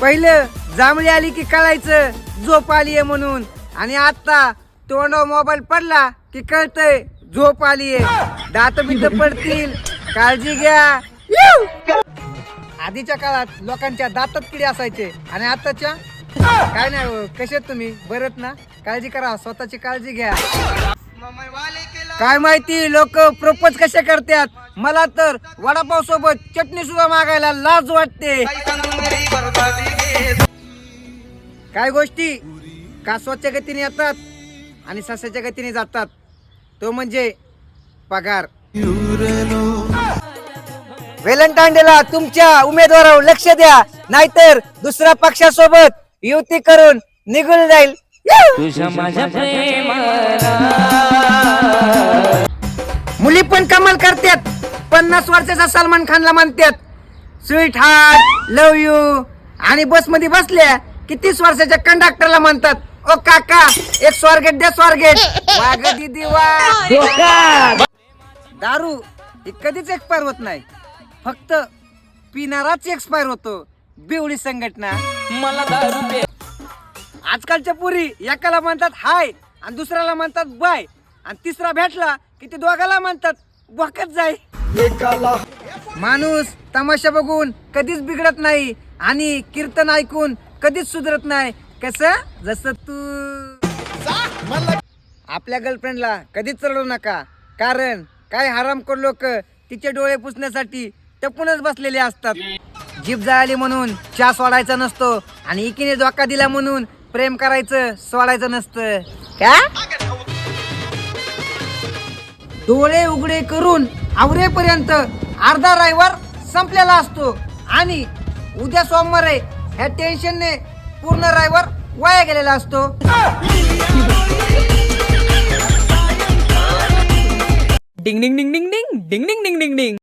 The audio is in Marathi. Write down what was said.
पहिलं जांभळी आली की कळायचं झोप आली आहे म्हणून. आणि आता तोंडावर मोबाईल पडला की कळतंय झोप आली आहे दात बित पडतील काळजी घ्या. आधीच्या काळात लोकांच्या दातात किडे असायचे. आणि आताच्या काय नाही हो, कसे तुम्ही? बरत ना? काळजी करा स्वतःची काळजी घ्या. काय माहिती लोक प्रपोज कसे करतात? मला तर वडापाव सोबत चटणी सुद्धा मागायला लाज वाटते. काय गोष्टी? कासवाच्या गतीने येतात आणि सस्याच्या गतीने जातात? तो म्हणजे पगार. व्हॅलेंटाईन डेला तुमच्या उमेदवारावर लक्ष द्या नाहीतर दुसऱ्या पक्षासोबत युती करून निघून जाईल. मुली पण कमाल करतात. पन्नास वर्षाचा सलमान खानला म्हणतात स्वीट हार्ट लव यू आणि बसमध्ये बसल्या की तीस वर्षाच्या कंडक्टरला म्हणतात ओ काका एक स्वारगेट द्या स्वारगेट. वाग दिदी वा. दारू ही कधीच एक्सपायर होत नाही. फक्त पिणाराच एक्सपायर होतो. बेवडी संघटना. मला दारू आजकालच्या पुरी एकाला म्हणतात हाय. आणि दुसऱ्याला म्हणतात बाय. आणि तिसरा भेटला की ते दोघाला म्हणतात वाकत जाय. माणूस तमाशा बघून कधीच बिघडत नाही आणि कीर्तन ऐकून कधीच सुधरत नाही. कस? जस तू. आपल्या गर्लफ्रेंडला कधीच चढवू नका. कारण काय हरामखोर लोक तिचे डोळे पुसण्यासाठी टपूनच बसलेले असतात. जीप जळाली म्हणून चहा सोडायचा नसतो आणि एकीने धोका दिला म्हणून प्रेम करायचं सोडायचं नसतं. का? डोळे उघडे करून आवरेपर्यंत अर्धा रविवार संपलेला असतो. आणि उद्या सोमवार आहे ह्या टेन्शनने पूर्ण रविवार वाया गेलेला असतो. डिंग डिंग डिंग डिंग डिंग डिंग डिंग डिंग डिंग डिंग